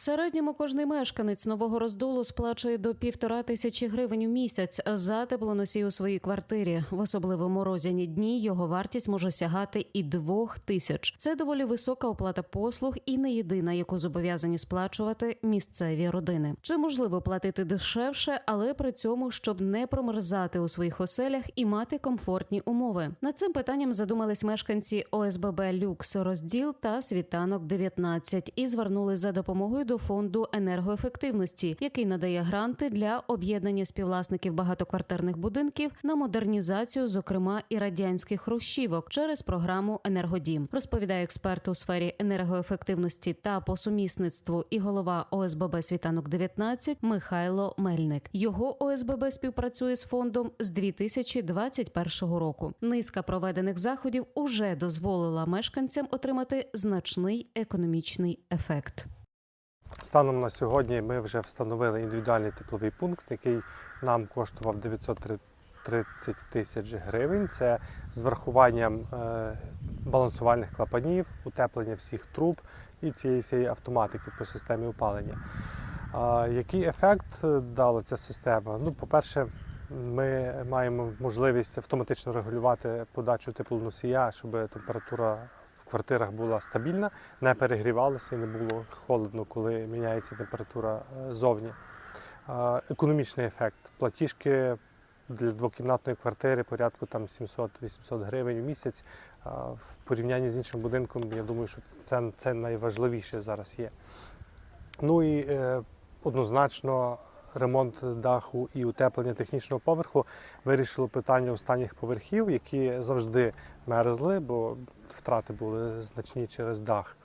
Середньому кожний мешканець нового роздолу сплачує до півтора тисячі гривень у місяць за теплоносій у своїй квартирі. В особливо морозяні дні його вартість може сягати і двох тисяч. Це доволі висока оплата послуг і не єдина, яку зобов'язані сплачувати місцеві родини. Чи можливо платити дешевше, але при цьому щоб не промерзати у своїх оселях і мати комфортні умови? Над цим питанням задумались мешканці ОСББ Люкс розділ та світанок 19 і звернули за допомогою до фонду енергоефективності, який надає гранти для об'єднання співвласників багатоквартирних будинків на модернізацію, зокрема і радянських хрущівок через програму Енергодім. Розповідає експерт у сфері енергоефективності та по сумісництву і голова ОСББ світанок 19 Михайло Мельник. Його ОСББ співпрацює з фондом з 2021 року. Низка проведених заходів уже дозволила мешканцям отримати значний економічний ефект. Станом на сьогодні ми вже встановили індивідуальний тепловий пункт, який нам коштував 930 тисяч гривень. Це з врахуванням е, балансувальних клапанів, утеплення всіх труб і цієї всієї автоматики по системі опалення. Який ефект дала ця система? Ну, по-перше, ми маємо можливість автоматично регулювати подачу теплоносія, щоб температура квартирах була стабільна, не перегрівалася і не було холодно, коли міняється температура е, зовні. Економічний ефект. Платіжки для двокімнатної квартири порядку там 700-800 гривень в місяць. В порівнянні з іншим будинком, я думаю, що це, це найважливіше зараз є. Ну і е, однозначно ремонт даху і утеплення технічного поверху вирішило питання останніх поверхів, які завжди мерзли, бо втрати були значні через дах.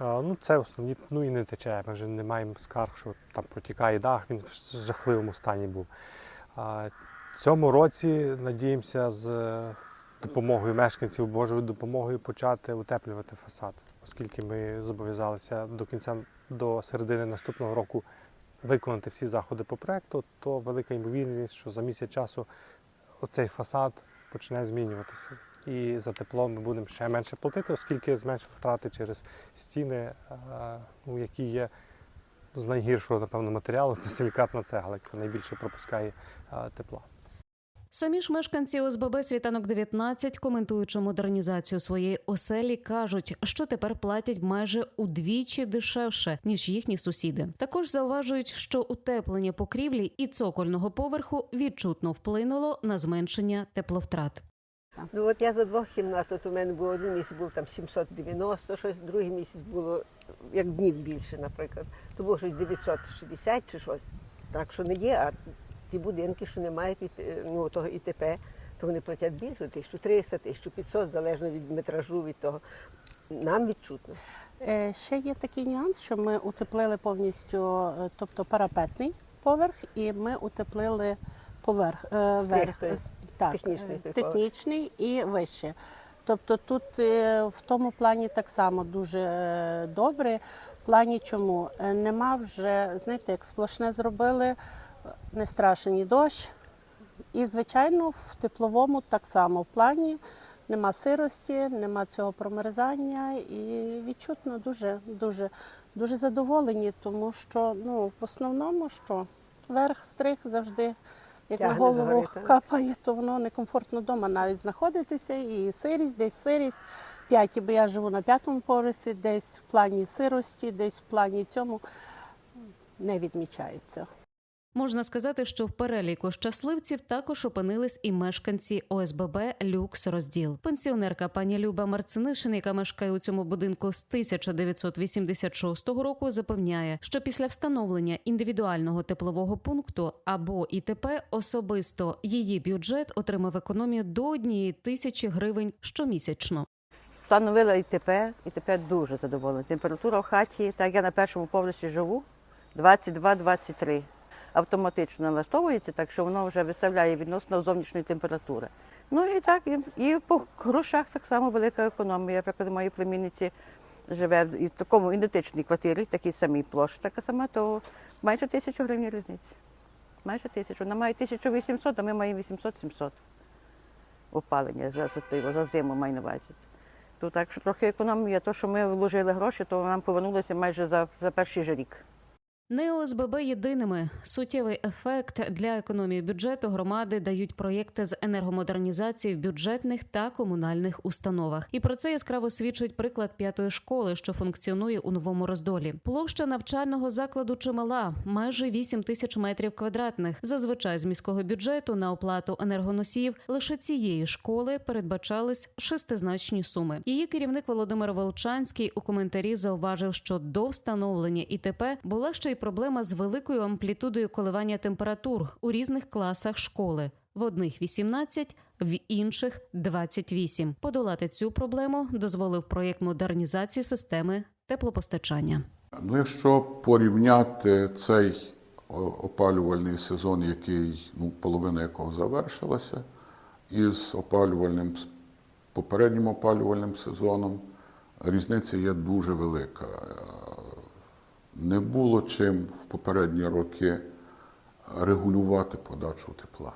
Ну, це основні, ну і не тече. Ми вже не маємо скарг, що там протікає дах, він в жахливому стані був. Цьому році надіємося з допомогою мешканців Божою допомогою почати утеплювати фасад, оскільки ми зобов'язалися до кінця до середини наступного року виконати всі заходи по проекту, то велика ймовірність, що за місяць часу оцей фасад почне змінюватися. І за тепло ми будемо ще менше платити, оскільки зменшимо втрати через стіни, е, ну, які є з найгіршого, напевно, матеріалу. Це силікатна цегла, яка найбільше пропускає е, тепла. Самі ж мешканці ОСББ світанок 19, коментуючи модернізацію своєї оселі, кажуть, що тепер платять майже удвічі дешевше ніж їхні сусіди. Також зауважують, що утеплення покрівлі і цокольного поверху відчутно вплинуло на зменшення тепловтрат. Ну от я за двох кімнат, от у мене був один місяць був там 790, щось, другий місяць було як днів більше, наприклад. То було щось 960 чи щось. Так що не є, а ті будинки, що не мають ну, того ІТП, то вони платять більше, 1300, 1500, залежно від метражу, від того. Нам відчутно. Е, Ще є такий нюанс, що ми утеплили повністю, е, тобто парапетний поверх, і ми утеплили поверх е, верх, е, так, технічний е, технічний і вище. Тобто тут е, в тому плані так само дуже е, добре. В плані чому? Е, Нема вже, знаєте, як сплошне зробили, е, не страшний дощ. І, звичайно, в тепловому так само в плані нема сирості, нема цього промерзання і відчутно дуже, дуже, дуже задоволені, тому що ну, в основному що верх стрих завжди. Як на голову згори, капає, то воно некомфортно вдома навіть знаходитися. І сирість, десь сирість. П'яті, бо я живу на п'ятому поверсі, десь в плані сирості, десь в плані цьому не відмічається. Можна сказати, що в переліку щасливців також опинились і мешканці ОСББ Люкс розділ. Пенсіонерка пані Люба Марцинишин, яка мешкає у цьому будинку з 1986 року, запевняє, що після встановлення індивідуального теплового пункту або ІТП особисто її бюджет отримав економію до однієї тисячі гривень щомісячно. Встановила ІТП, тепер дуже задоволена. Температура в хаті, так я на першому поверсі живу, 22-23. Автоматично налаштовується, так що воно вже виставляє відносно зовнішньої температури. Ну і так, і, і по грошах так само велика економія. Наприклад, моїй племінниці живе в такому ідентичній квартирі, такій самій площі, така сама, то майже тисячу гривень різниці. Майже тисячу. Вона має 1800, а ми маємо 800-700 опалення за, за, за зиму маю на увазі. То так що трохи економія, то, що ми вложили гроші, то нам повернулося майже за, за перший же рік. Не ОСББ єдиними суттєвий ефект для економії бюджету громади дають проєкти з енергомодернізації в бюджетних та комунальних установах. І про це яскраво свідчить приклад п'ятої школи, що функціонує у новому роздолі. Площа навчального закладу чимала, майже 8 тисяч метрів квадратних. Зазвичай з міського бюджету на оплату енергоносіїв лише цієї школи передбачались шестизначні суми. Її керівник Володимир Волчанський у коментарі зауважив, що до встановлення ІТП була ще й проблема з великою амплітудою коливання температур у різних класах школи. В одних 18, в інших 28. Подолати цю проблему дозволив проєкт модернізації системи теплопостачання. Ну, якщо порівняти цей опалювальний сезон, який ну, половина якого завершилася, із опалювальним попереднім опалювальним сезоном, різниця є дуже велика. Не було чим в попередні роки регулювати подачу тепла.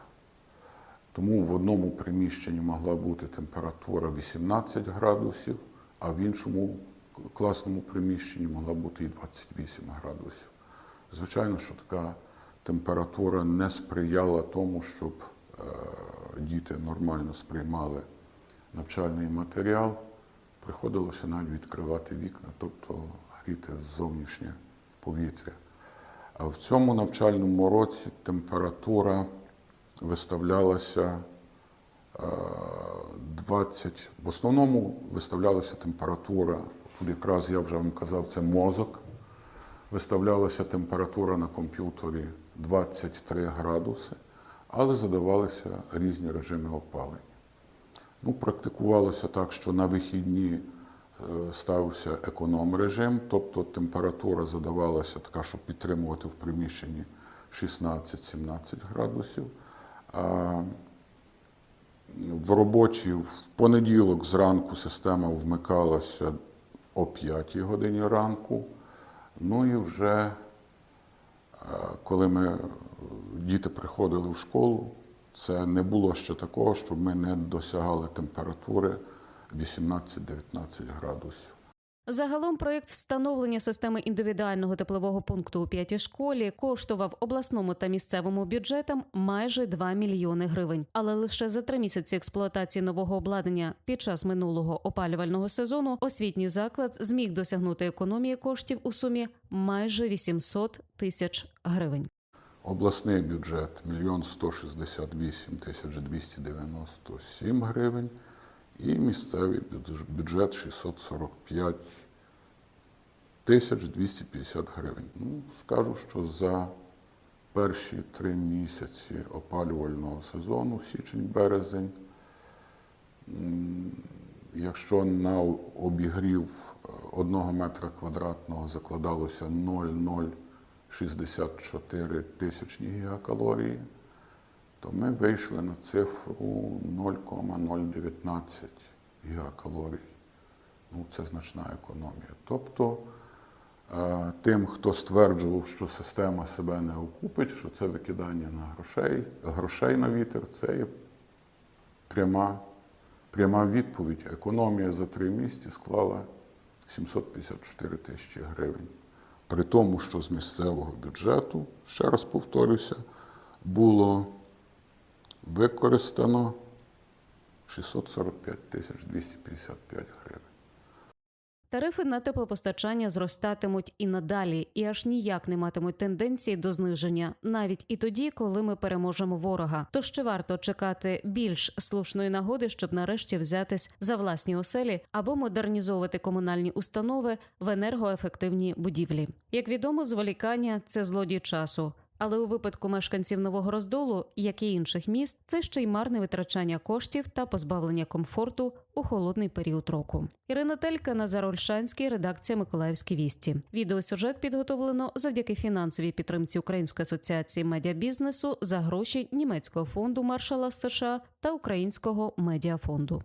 Тому в одному приміщенні могла бути температура 18 градусів, а в іншому класному приміщенні могла бути і 28 градусів. Звичайно, що така температура не сприяла тому, щоб е, діти нормально сприймали навчальний матеріал. Приходилося навіть відкривати вікна, тобто гріти зовнішнє повітря. А в цьому навчальному році температура виставлялася е, 20, в основному виставлялася температура, тут якраз я вже вам казав, це мозок. Виставлялася температура на комп'ютері 23 градуси, але задавалися різні режими опалення. Ну, практикувалося так, що на вихідні е, ставився економ-режим, тобто температура задавалася така, щоб підтримувати в приміщенні 16-17 градусів. В робочі в понеділок зранку система вмикалася о 5 годині ранку. Ну і вже е, коли ми е, діти приходили в школу, це не було ще такого, щоб ми не досягали температури 18-19 градусів. Загалом проєкт встановлення системи індивідуального теплового пункту у п'ятій школі коштував обласному та місцевому бюджетам майже 2 мільйони гривень. Але лише за три місяці експлуатації нового обладнання під час минулого опалювального сезону освітній заклад зміг досягнути економії коштів у сумі майже 800 тисяч гривень. Обласний бюджет 1 168 тисяч 297 гривень і місцевий бюджет 645 тисяч 250 гривень. Ну, скажу, що за перші три місяці опалювального сезону, січень-березень, якщо на обігрів е, одного метра квадратного закладалося 0,064 тисячні гігакалорії, то ми вийшли на цифру 0,019 гігакалорій. Ну, це значна економія. Тобто е, тим, хто стверджував, що система себе не окупить, що це викидання на грошей, грошей на вітер, це є пряма, пряма відповідь. Економія за три місяці склала 754 тисячі гривень. При тому, що з місцевого бюджету, ще раз повторюся, було використано 645 тисяч 255 гривень. Тарифи на теплопостачання зростатимуть і надалі, і аж ніяк не матимуть тенденції до зниження, навіть і тоді, коли ми переможемо ворога. То ще варто чекати більш слушної нагоди, щоб нарешті взятись за власні оселі або модернізовувати комунальні установи в енергоефективні будівлі. Як відомо, зволікання це злодій часу. Але у випадку мешканців нового роздолу, як і інших міст, це ще й марне витрачання коштів та позбавлення комфорту у холодний період року. Ірина Телька, Назар Ольшанський, редакція Миколаївські вісті. Відеосюжет підготовлено завдяки фінансовій підтримці Української асоціації медіабізнесу за гроші німецького фонду маршала США та Українського медіафонду.